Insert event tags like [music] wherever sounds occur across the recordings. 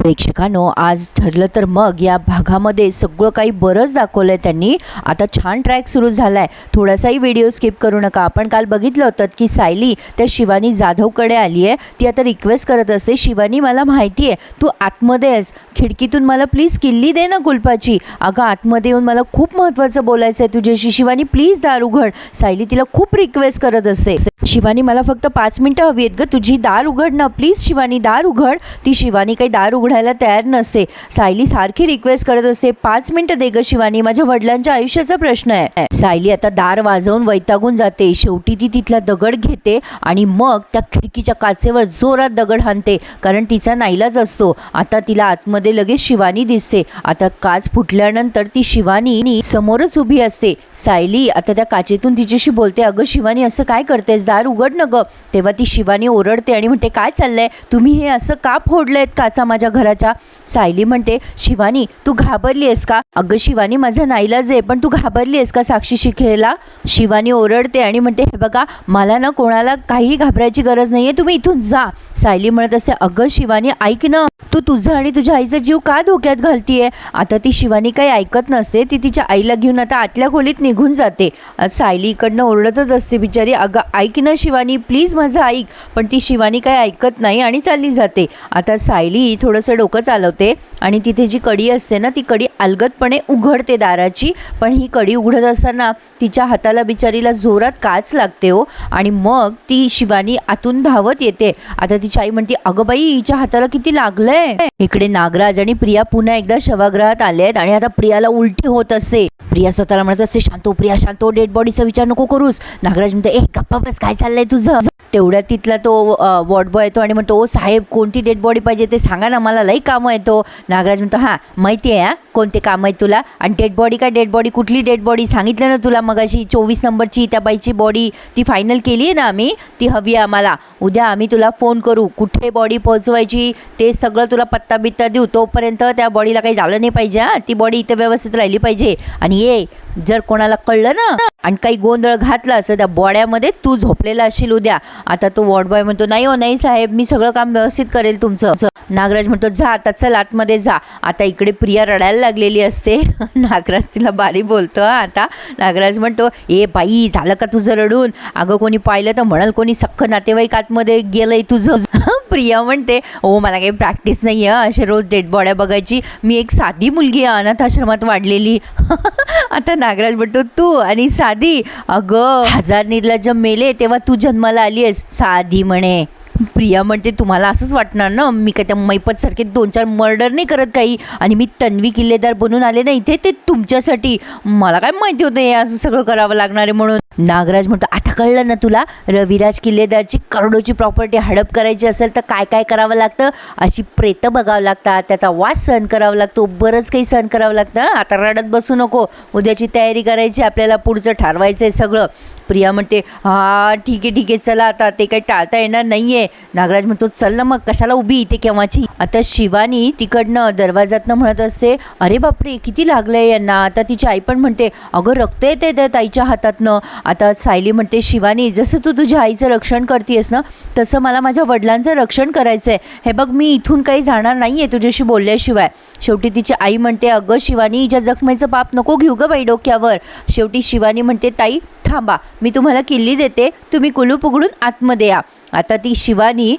प्रेक्षकांनो आज ठरलं तर मग या भागामध्ये सगळं काही बरंच दाखवलं आहे त्यांनी. आता छान ट्रॅक सुरू झाला आहे थोडासाही व्हिडिओ स्किप करू नका. आपण काल बघितलं होतं की सायली त्या शिवानी जाधवकडे आली आहे. ती आता रिक्वेस्ट करत असते शिवानी मला माहिती आहे तू आतमध्ये आहेस. खिडकीतून मला प्लीज किल्ली दे ना कुलपाची अगं आतमध्ये येऊन मला खूप महत्त्वाचं बोलायचं आहे तुझ्याशी. शिवानी प्लीज दार उघड. सायली तिला खूप रिक्वेस्ट करत असते. शिवानी मला फक्त पाच मिनटं हवी आहेत गं. तुझी दार उघड ना. प्लीज शिवानी दार उघड. ती शिवानी काही दार उघड उघडायला तयार नसते. सायली सारखी रिक्वेस्ट करत असते. पाच मिनटं दे ग शिवानी माझ्या वडिलांच्या आयुष्याचा प्रश्न आहे. सायली आता दार वाजवून वैतागून जाते. शेवटी ती तिथला दगड घेते आणि मग त्या खिडकीच्या काचेवर जोरात दगड हाणते. कारण तिचा नाईलाज असतो. आता तिला आतमध्ये लगेच शिवानी दिसते. आता काच फुटल्यानंतर ती शिवानी समोरच उभी असते. सायली आता त्या काचेतून तिच्याशी बोलते अगं शिवानी असं काय करतेस? दार उघड न ग. तेव्हा ती शिवानी ओरडते आणि म्हणते काय चाललंय? तुम्ही हे असं का फोडलंयत काचा माझ्या घराच्या सायली म्हणते शिवानी तू घाबरली आहेस का? अगं शिवानी माझा नाईलाज आहे पण तू घाबरली आहेस का साक्षी शिखेला? शिवानी ओरडते आणि म्हणते हे बघा मला ना कोणाला काही घाबरायची गरज नाही आहे तुम्ही इथून जा. सायली म्हणत असते अगं शिवानी ऐक ना तू तुझं आणि तुझ्या आईचा जीव का धोक्यात घालतीये? आता ती शिवानी काही ऐकत नसते ती तिच्या आईला घेऊन आता आतल्या खोलीत निघून जाते. सायली इकडनं ओरडतच असते बिचारी अगं ऐक ना शिवानी प्लीज माझं ऐक. पण ती शिवानी काही ऐकत नाही आणि चालली जाते. आता सायली थोडंसं डोकं चालवते. आणि तिथे जी कडी असते ना ती कडी अलगदपणे उघडते दाराची. पण ही कडी उघडत असताना तिच्या हाताला बिचारीला जोरात काच लागते हो. आणि मग ती शिवानी आतून धावत येते. आता तिची आई म्हणते अगं बाई हिच्या हाताला किती लागलंय? इकडे नागराज आणि प्रिया पुन्हा एकदा शवागृहात आले आहेत आणि आता प्रियाला उलटी होत असते प्रिया स्वतःला म्हणत असते शांतो हो प्रिया शांतो हो, डेड बॉडीचा विचार नको करूस. नागराज म्हणतो ए गप्पा बस काय चाललंय तुझं? तेवढ्या तिथला तो वॉर्ड बॉय येतो आणि म्हणतो ओ साहेब कोणती डेड बॉडी पाहिजे ते सांगा ना मला लई कामं येतो हो. नागराज म्हणतो हां माहिती आहे हां कोणते कामं आहेत तुला? आणि डेड बॉडी काय? डेड बॉडी कुठली डेड बॉडी सांगितलं ना तुला मगाशी चोवीस नंबरची त्या बाईची बॉडी ती फायनल केली आहे ना आम्ही? ती हवी आहे आम्हाला. उद्या आम्ही तुला फोन करू. कुठे बॉडी पोहोचवायची ते सगळं तुला पत्ता बित्ता देऊ. तोपर्यंत त्या बॉडीला काही झालं नाही पाहिजे हां. ती बॉडी इथं व्यवस्थित राहिली पाहिजे. आणि नाहीये. जर कोणाला कळलं ना आणि काही गोंधळ घातला असं त्या बॉड्यामध्ये तू झोपलेला असशील उद्या. आता तो वॉर्ड बॉय म्हणतो नाही हो नाही साहेब मी सगळं काम व्यवस्थित करेल तुमचं. नागराज म्हणतो जा आता चल आतमध्ये जा. आता इकडे प्रिया रडायला लागलेली असते. [laughs] नागराज तिला बारी बोलतो आता. नागराज म्हणतो ए बाई झालं का तुझं रडून? अगं कोणी पाहिलं तर म्हणाल कोणी सख्ख नातेवाईक आतमध्ये गेलंय तुझं. [laughs] प्रिया म्हणते ओ मला काही प्रॅक्टिस नाही आहे असे रोज डेड बॉड्या बघायची. मी एक साधी मुलगी आहे अनाथ आश्रमात वाढलेली. [laughs] आता नागराज म्हणतो तू आणि साधी. अगं हजार निर्लज्ज मेले तेव्हा तू जन्माला आली आहेस साधी म्हणे. प्रिया म्हणते तुम्हाला असंच वाटणार ना? मी काय त्या मैपतसारखे दोन चार मर्डर नाही करत काही? आणि मी तन्वी किल्लेदार बनून आले ना इथे ते तुमच्यासाठी? मला काय माहिती होतं हे असं सगळं करावं लागणार आहे म्हणून. नागराज म्हणतो आता कळलं ना तुला? रविराज किल्लेदारची करोडोची प्रॉपर्टी हडप करायची असेल तर काय काय करावं लागतं? अशी प्रेतं बघावं लागतात त्याचा वास सहन करावा लागतो बरंच काही सहन करावं लागतं. आता रडत बसू नको. उद्याची तयारी करायची आपल्याला पुढचं ठरवायचं आहे सगळं. प्रिया म्हणते हा ठीक आहे ठीक आहे चला आता ते काही टाळता येणार नाही आहे नागराज म्हणतो चल ना मग कशाला उभी इथे केव्हाची? आता शिवानी तिकडनं दरवाजातनं म्हणत असते अरे बापरे किती लागलंय यांना. आता तिची आई पण म्हणते अगं रक्त येते त्या ताईच्या हातातनं. आता सायली म्हणते शिवानी जसं तू तुझ्या आईचं रक्षण करतेस ना तसं मला माझ्या वडिलांचं रक्षण करायचं आहे हे बघ मी इथून काही जाणार नाही आहे तुझ्याशी बोलल्याशिवाय. शेवटी तिची आई म्हणते अगं शिवानी हिच्या जखमेचं पाप नको घेऊ गं बाई डोक्यावर. शेवटी शिवानी म्हणते ताई थांबा मी तुम्हाला किल्ली देते. तुम्ही कुलूप उघडून आतमध्ये या. आता ती शिवानी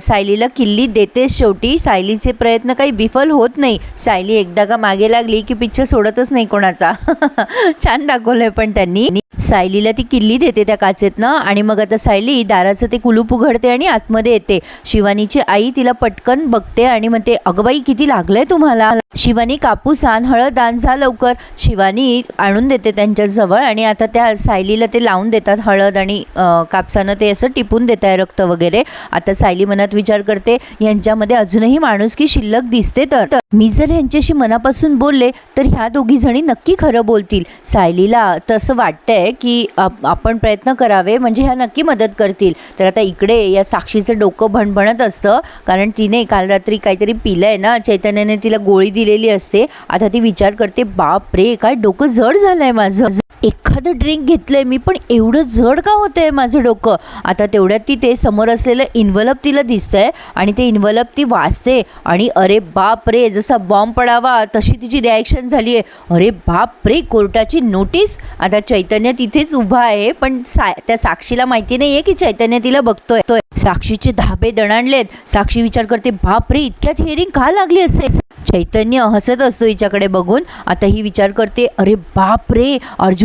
सायलीला किल्ली देतेच शेवटी. सायलीचे प्रयत्न काही विफल होत नाही. सायली एकदा का मागे लागली की पिक्चर सोडतच नाही कोणाचा. [laughs] छान दाखवलं आहे पण त्यांनी. सायलीला ती किल्ली देते त्या काचेतनं आणि मग आता सायली दाराचं ते कुलूप उघडते आणि आतमध्ये येते. शिवानीची आई तिला पटकन बघते आणि म्हणते अगं बाई किती लागलंय तुम्हाला? शिवानी कापूस आण हळद आण जा लवकर. शिवानी आणून देते त्यांच्याजवळ आणि आता त्या सायलीला ते लावून देतात हळद आणि कापसानं ते असं टिपून देत आहे रक्त वगैरे. आता सायली मनात विचार करते यांच्यामध्ये अजूनही माणुसकी शिल्लक दिसते तर? तर मी जर यांच्याशी मनापासून बोलले तर ह्या दोघी जणी नक्की खरं बोलतील. सायलीला तसं वाटतंय की आपण प्रयत्न करावे म्हणजे ह्या नक्की मदत करतील. तर आता इकडे या साक्षीचं डोकं भणभणत असतं कारण तिने काल रात्री काहीतरी पिलंय ना चैतन्याने तिला गोळी दिलेली असते. आता ती विचार करते बाप रे काय डोकं जड झालंय माझं. एखादं ड्रिंक घेतलंय मी पण एवढं जड का होतंय माझं डोकं? आता तेवढ्यात ती ते समोर असलेलं इन्व्हलप तिला दिसतंय आणि ते इन्व्हलप ती वाचते आणि अरे बाप रे जसा बॉम्ब पडावा तशी तिची रिॲक्शन झाली आहे अरे बाप रे कोर्टाची नोटीस आता चैतन्य तिथेच उभा आहे पण सा त्या साक्षीला माहिती नाही आहे की चैतन्य तिला बघतोय. तोय. साक्षीचे धाबे दणाणलेत. साक्षी विचार करते बाप रे इतक्यात हिअरिंग का लागली असेल? चैतन्य हसत असतो हिच्याकडे बघून. आता ही विचार करते अरे बाप रे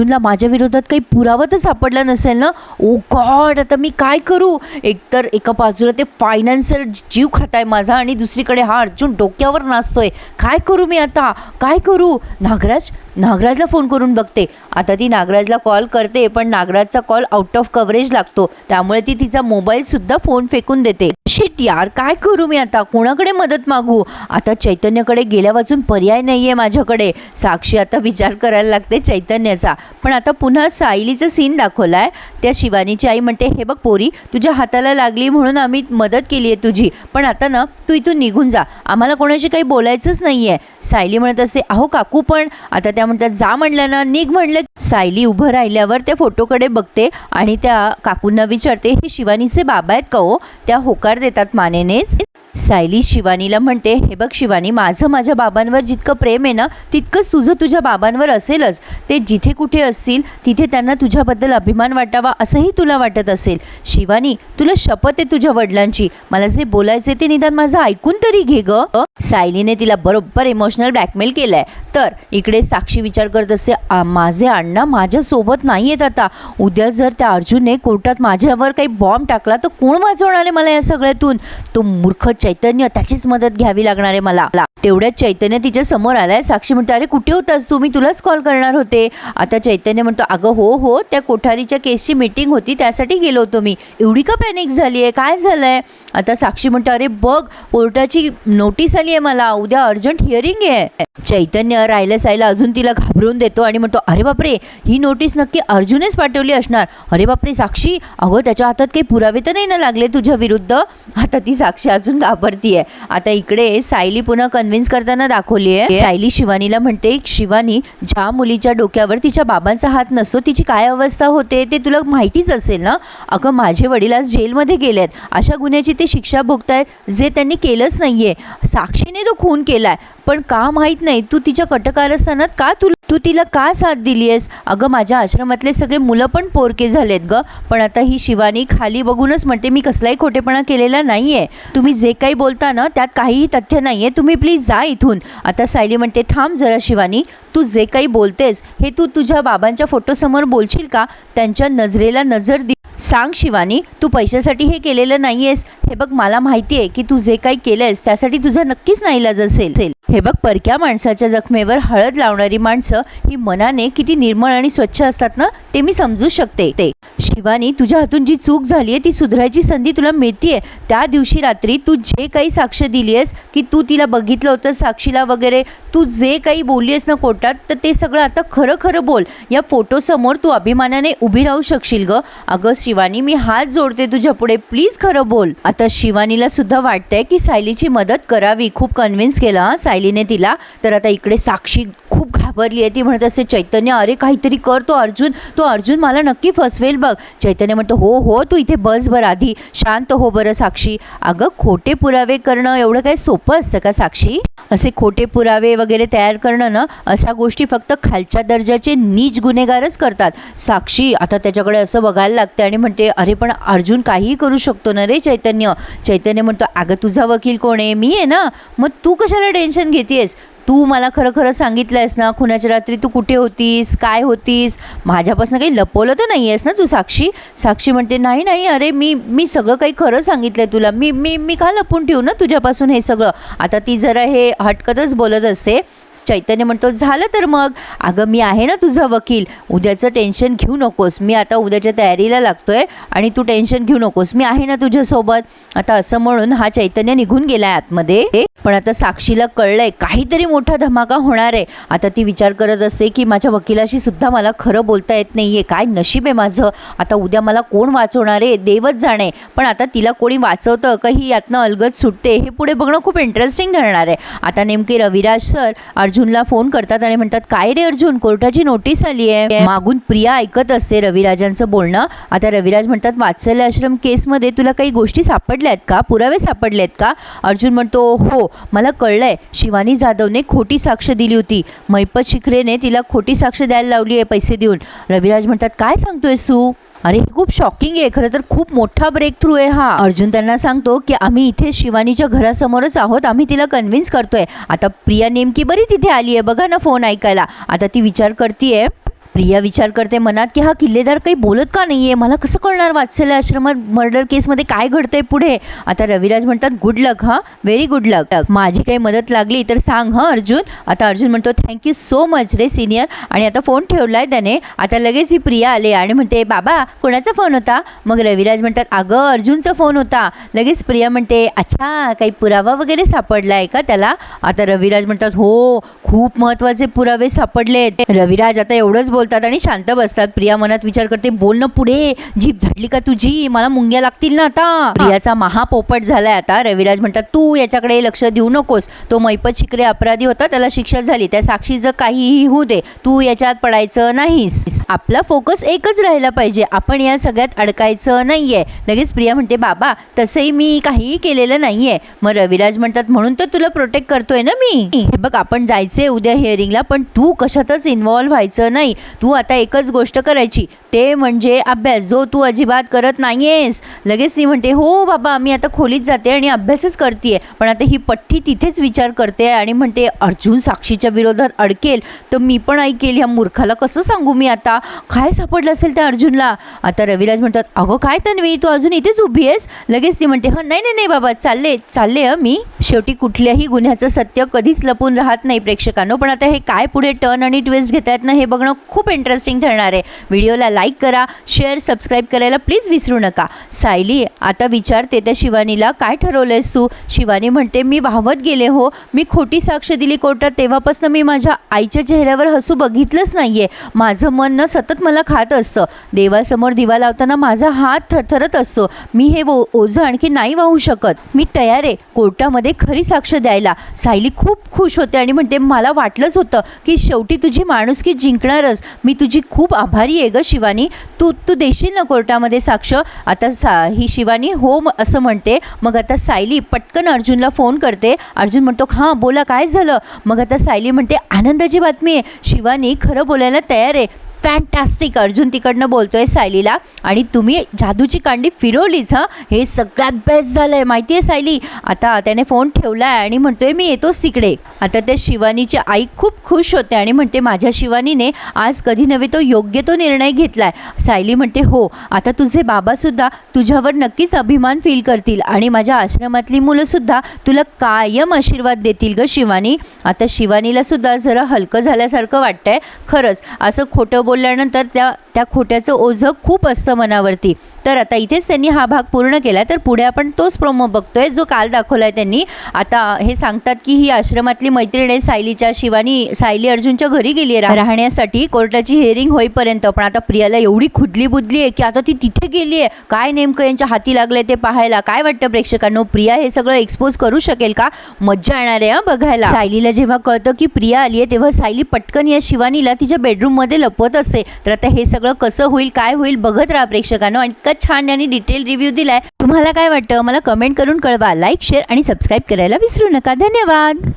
अर्जुनला माझ्या विरोधात काही पुरावा तर सापडला नसेल ना? Oh ओ गॉड आता मी काय करू? एकतर एका बाजूला ते फायनान्सर जीव खाताय माझा आणि दुसरीकडे हा अर्जुन डोक्यावर नाचतोय. काय करू मी आता? काय करू? नागराज नागराजला फोन करून बघते. आता ती नागराजला कॉल करते पण नागराजचा कॉल आउट ऑफ कव्हरेज लागतो. त्यामुळे ती तिचा मोबाईलसुद्धा फोन फेकून देते. शिट यार काय करू मी आता? कोणाकडे मदत मागू? आता चैतन्यकडे गेल्या वाचून पर्याय नाही आहे माझ्याकडे. साक्षी आता विचार करायला लागते चैतन्याचा. पण आता पुन्हा सायलीचं सीन दाखवला आहे त्या शिवानीची आई म्हणते हे बघ पोरी तुझ्या हाताला लागली म्हणून आम्ही मदत केली आहे तुझी. पण आता ना तू इथून निघून जा. आम्हाला कोणाशी काही बोलायचंच नाही आहे सायली म्हणत असते अहो काकू पण. आता त्या म्हणतात जा म्हणलं ना निघ म्हणलं. सायली उभं राहिल्यावर त्या फोटोकडे बघते आणि त्या काकूंना विचारते हे शिवानीचे बाबा आहेत का हो? त्या होकार देतात मानेनेच. सायली शिवानीला म्हणते हे बघ शिवानी माझं माझ्या बाबांवर जितकं प्रेम आहे ना तितकंच तुझं तुझ्या बाबांवर असेलच. ते जिथे कुठे असतील तिथे त्यांना तुझ्याबद्दल अभिमान वाटावा असंही तुला वाटत असेल. शिवानी तुला शपथ आहे तुझ्या वडिलांची. मला जे बोलायचे ते निदान माझं ऐकून तरी घे ग. सायलीने तिला बरोबर इमोशनल ब्लॅकमेल केलाय. तर इकडे साक्षी विचार करत असते माझे अण्णा माझ्यासोबत नाही आहेत आता. उद्या जर त्या अर्जुनने कोर्टात माझ्यावर काही बॉम्ब टाकला तर कोण वाचवणार आहे मला या सगळ्यातून? तो मूर्ख चैतन्य त्याचीच मदत घ्यावी लागणार आहे मला. तेवढ्यात चैतन्य तिच्या समोर आलाय. साक्षी म्हणतो अरे कुठे होतास तू? मी तुलाच कॉल करणार होते. आता चैतन्य म्हणतो अगं हो हो त्या कोठारीच्या केसची मीटिंग होती. त्यासाठी गेलो होतो मी. एवढी का पॅनिक झाली आहे काय झालं आहे आता साक्षी म्हणतो अरे बघ कोर्टाची नोटीस आली आहे मला. उद्या अर्जंट हिअरिंग आहे. चैतन्य राहिलं सायला अजून तिला घाबरून देतो आणि म्हणतो अरे बापरे ही नोटीस नक्की अर्जुनच पाठवली असणार. अरे बापरे साक्षी अगं त्याच्या हातात काही पुरावे तर नाही ना लागले तुझ्या विरुद्ध? आता ती साक्षी अजून घाबरतीये आता इकडे सायली पुन्हा कन्व्हिन्स करताना दाखवली आहे सायली शिवानीला म्हणते शिवानी ज्या मुलीच्या डोक्यावर तिच्या बाबांचा हात नसतो तिची काय अवस्था होते ते तुला माहितीच असेल ना? अगं माझे वडील आज जेलमध्ये गेलेत. अशा गुन्ह्याची ते शिक्षा भोगतायत जे त्यांनी केलंच नाहीये. साक्षीने तो खून केलाय. पण का माहीत नाही तू तिच्या कटकारस्थानात का तू तू तिला का साथ दिली आहेस अगं माझ्या आश्रमातले सगळे मुलं पण पोरके झालेत ग. पण आता ही शिवानी खाली बघूनच म्हणते मी कसलाही खोटेपणा केलेला नाही आहे तुम्ही जे काही बोलता ना त्यात काहीही तथ्य नाही आहे तुम्ही प्लीज जा इथून. आता सायली म्हणते थांब जरा शिवानी तू जे काही बोलतेस हे तू तुझ्या बाबांच्या फोटोसमोर बोलशील का? त्यांच्या नजरेला नजर दि सांग शिवानी तू पैशासाठी हे केलेलं नाही आहेस हे बघ मला माहिती आहे की तू जे काही केलंयस त्यासाठी तुझा नक्कीच नाईलाज असेल. हे बघ परक्या माणसाच्या जखमेवर हळद लावणारी माणसं ही मनाने किती निर्मळ आणि स्वच्छ असतात ना ते मी समजू शकते. ते शिवानी तुझ्या हातून जी चूक झाली आहे ती सुधारायची संधी तुला मिळतीये. त्या दिवशी रात्री तू जे काही साक्ष दिली आहेस की तू तिला बघितलं होतं साक्षीला वगैरे तू जे काही बोलली आहेस ना कोर्टात तर ते सगळं आता खरं खरं बोल. या फोटोसमोर तू अभिमानाने उभी राहू शकशील ग. अगं शिवानी मी हात जोडते तुझ्या पुढे. प्लीज खरं बोल. आता शिवानीला सुद्धा वाटतंय की सायलीची मदत करावी. खूप कन्व्हिन्स केलं सायलीने तिला. तर आता इकडे साक्षी खूप घाबरली आहे. ती म्हणत असते चैतन्य अरे काहीतरी कर तो अर्जुन. तो अर्जुन मला नक्की फसवेल बघ. चैतन्य म्हणतो हो हो तू इथे बस बरं आधी. शांत हो बरं साक्षी. अगं खोटे पुरावे करणं एवढं काही सोपं असतं का साक्षी? असे खोटे पुरावे वगैरे तयार करणं ना अशा गोष्टी फक्त खालच्या दर्जाचे नीच गुन्हेगारच करतात. साक्षी आता त्याच्याकडे असं बघायला लागते आणि म्हणते अरे पण अर्जुन काहीही करू शकतो ना रे चैतन्य? चैतन्य म्हणतो अगं तुझा वकील कोण आहे? मी आहे ना? मग तू कशाला टेन्शन घेतेस तू मला खरं खरं सांगितलं आहेस ना खुनाच्या रात्री तू कुठे होतीस? काय होतीस? माझ्यापासून काही लपवलं तर नाही आहेस ना तू साक्षी? साक्षी म्हणते नाही नाही अरे मी मी सगळं काही खरं सांगितलं आहे तुला. मी मी मी का लपून ठेवू ना तुझ्यापासून हे सगळं? आता ती जरा हे हटकतच बोलत असते. चैतन्य म्हणतो झालं तर मग. अगं मी आहे ना तुझा वकील. उद्याचं टेन्शन घेऊ नकोस. मी आता उद्याच्या तयारीला लागतोय आणि तू टेन्शन घेऊ नकोस. मी आहे ना तुझ्यासोबत. आता असं म्हणून हा चैतन्य निघून गेलाय आतमध्ये. पण आता साक्षीला कळलंय काहीतरी मोठा धमाका होणार आहे. आता ती विचार करत असते की माझ्या वकिलाशी सुद्धा मला खरं बोलता येत नाही आहे काय नशीब आहे माझं? आता उद्या मला कोण वाचवणार आहे? देवच जाणे. पण आता तिला कोणी वाचवतं का ही यातनं अलगद सुटते हे पुढे बघणं खूप इंटरेस्टिंग ठरणार आहे. आता नेमके रविराज सर अर्जुनला फोन करतात आणि म्हणतात काय रे अर्जुन कोर्टाची नोटीस आली आहे. मागून प्रिया ऐकत असते रविराजांचं बोलणं. आता रविराज म्हणतात वात्सल्य आश्रम केसमध्ये तुला काही गोष्टी सापडल्यात का? पुरावे सापडलेत का? अर्जुन म्हणतो हो मला कळलंय. शिवानी जाधवने खोटी साक्ष दिली होती. मैपत शिखरेने तिला खोटी साक्ष द्यायला लावली आहे पैसे देऊन. रविराज म्हणतात काय सांगतोय तू? अरे हे खूप शॉकिंग आहे. खरं तर खूप मोठा ब्रेक थ्रू आहे हा. अर्जुन त्यांना सांगतो की आम्ही इथे शिवानीच्या घरासमोरच आहोत. आम्ही तिला कन्व्हिन्स करतोय. आता प्रिया नेमकी बरी तिथे आली आहे. बघा ना फोन ऐकायला. आता ती विचार करतीये प्रिया विचार करते मनात की हा किल्लेदार काही बोलत का नाही आहे मला कसं कळणार वात्सल्य आश्रमात मर्डर केसमध्ये काय घडतंय पुढे? आता रविराज म्हणतात गुड लक हां. व्हेरी गुड लक माझी काही मदत लागली तर सांग हां अर्जुन. आता अर्जुन म्हणतो थँक्यू सो मच रे सिनियर आणि आता फोन ठेवलाय त्याने. आता लगेच ही प्रिया आले आणि म्हणते बाबा कोणाचा फोन होता? मग रविराज म्हणतात अगं अर्जुनचा फोन होता. लगेच प्रिया म्हणते अच्छा काही पुरावा वगैरे सापडला आहे का त्याला? आता रविराज म्हणतात हो खूप महत्त्वाचे पुरावे सापडले रविराज आता एवढंच बोल बोलतात आणि शांत बसतात. प्रिया मनात विचार करते बोल ना पुढे जीप झाडली का तुझी? मला मुंग्या लागतील ना आता. प्रियाचा महापोपट झालाय आता. रविराज म्हणतात तू याच्याकडे लक्ष देऊ नकोस. तो मैपत शिकरे अपराधी होता त्याला शिक्षा झाली. त्या साक्षीचं काहीही होऊ दे. तू याच्यात पडायचं नाहीस. आपला फोकस एकच राहिला पाहिजे. आपण या सगळ्यात अडकायचं नाहीये. लगेच प्रिया म्हणते बाबा तसंही मी काहीही केलेलं नाहीये. मग रविराज म्हणतात म्हणून तर तुला प्रोटेक्ट करतोय ना मी? हे बघ आपण जायचंय उद्या हिअरिंगला पण तू कशातच इन्व्हॉल्व्ह व्हायचं नाही. तू आता एकच गोष्ट करायची. ते म्हणजे अभ्यास. जो तू अजिबात करत नाही आहेस लगेच ती म्हणते हो बाबा मी आता खोलीत जाते आणि अभ्यासच करते पण आता ही पठ्ठी तिथेच विचार करते आणि म्हणते अर्जुन साक्षीच्या विरोधात अडकेल. तर मी पण ऐकेल. ह्या मूर्खाला कसं सांगू मी आता? काय सापडलं असेल त्या अर्जुनला? आता रविराज म्हणतात अगं काय तन्वी? तू अजून इथेच उभी आहेस? लगेच ती म्हणते हं नाही नाही नाही बाबा चालले चालले हं मी. शेवटी कुठल्याही गुन्ह्याचं सत्य कधीच लपून राहत नाही प्रेक्षकांनो. पण आता हे काय पुढे टर्न आणि ट्विस्ट घेत आहेत ना हे बघणं खूप खूप इंटरेस्टिंग ठरणार आहे. व्हिडिओला लाईक करा शेअर सबस्क्राईब करायला प्लीज विसरू नका. सायली आता विचारते त्या शिवानीला काय ठरवलंयस तू? शिवानी म्हणते मी वाहवत गेले हो. मी खोटी साक्ष दिली कोर्टात. तेव्हापासून मी माझ्या आईच्या चेहऱ्यावर हसू बघितलंच नाही आहे माझं मन न सतत मला खात असतं. देवासमोर दिवा लावताना माझा हात थरथरत असतो. मी हे वो ओझं आणखी नाही वाहू शकत. मी तयार आहे कोर्टामध्ये खरी साक्ष द्यायला. सायली खूप खुश होते आणि म्हणते मला वाटलंच होतं की शेवटी तुझी माणुसकी जिंकणारच. मी तुझी खूप आभारी आहे ग शिवानी. तू तू देशील ना कोर्टामध्ये साक्ष? आता सा ही शिवानी हो म- असं म्हणते. मग आता सायली पटकन अर्जुनला फोन करते. अर्जुन म्हणतो हां बोला काय झालं? मग आता सायली म्हणते आनंदाची बातमी आहे. शिवानी खरं बोलायला तयार आहे. फॅन्टॅस्टिक अर्जुन तिकडनं आहे सायलीला. आणि तुम्ही जादूची कांडी फिरवलीच हां? हे सगळ्यात बेस्ट झालं आहे माहिती आहे सायली? आता त्याने फोन ठेवला आहे आणि म्हणतोय मी येतोच तिकडे. आता त्या शिवानीची आई खूप खुश होते आणि म्हणते माझ्या शिवानीने आज कधी नव्हे तो योग्य तो निर्णय घेतला आहे सायली म्हणते हो आता तुझे बाबासुद्धा तुझ्यावर नक्कीच अभिमान फील करतील आणि माझ्या आश्रमातली मुलंसुद्धा तुला कायम आशीर्वाद देतील ग शिवानी. आता शिवानीला सुद्धा जरा हलकं झाल्यासारखं वाटतंय. खरंच असं खोटं बोलल्यानंतर त्या त्या खोट्याचं ओझं खूप असतं मनावरती. तर आता इथेच त्यांनी हा भाग पूर्ण केला तर पुढे आपण तोच प्रोमो बघतोय जो काल दाखवला आहे त्यांनी. आता हे सांगतात की ही आश्रमातली मैत्रीण आहे सायलीच्या शिवानी सायली अर्जुनच्या घरी गेली आहे राहण्यासाठी. कोर्टाची हिअरिंग होईपर्यंत पण आता प्रियाला एवढी खुदली बुदली आहे की आता ती तिथे गेली आहे काय नेमकं यांच्या हाती लागलंय ते पाहायला? काय वाटतं प्रेक्षकांनो? प्रिया हे सगळं एक्सपोज करू शकेल का? मज्जा येणार आहे बघायला. सायलीला जेव्हा कळतं की प्रिया आली आहे तेव्हा सायली पटकन या शिवानीला तिच्या बेडरूममध्ये लपवत असते. तर आता हे सगळं कसं होईल काय होईल बघत राहा प्रेक्षकांनो. आणि इतका छान आणि डिटेल रिव्ह्यू दिलाय. तुम्हाला काय वाटतं? मला कमेंट करून कळवा. लाईक शेअर आणि सबस्क्राईब करायला विसरू नका. धन्यवाद!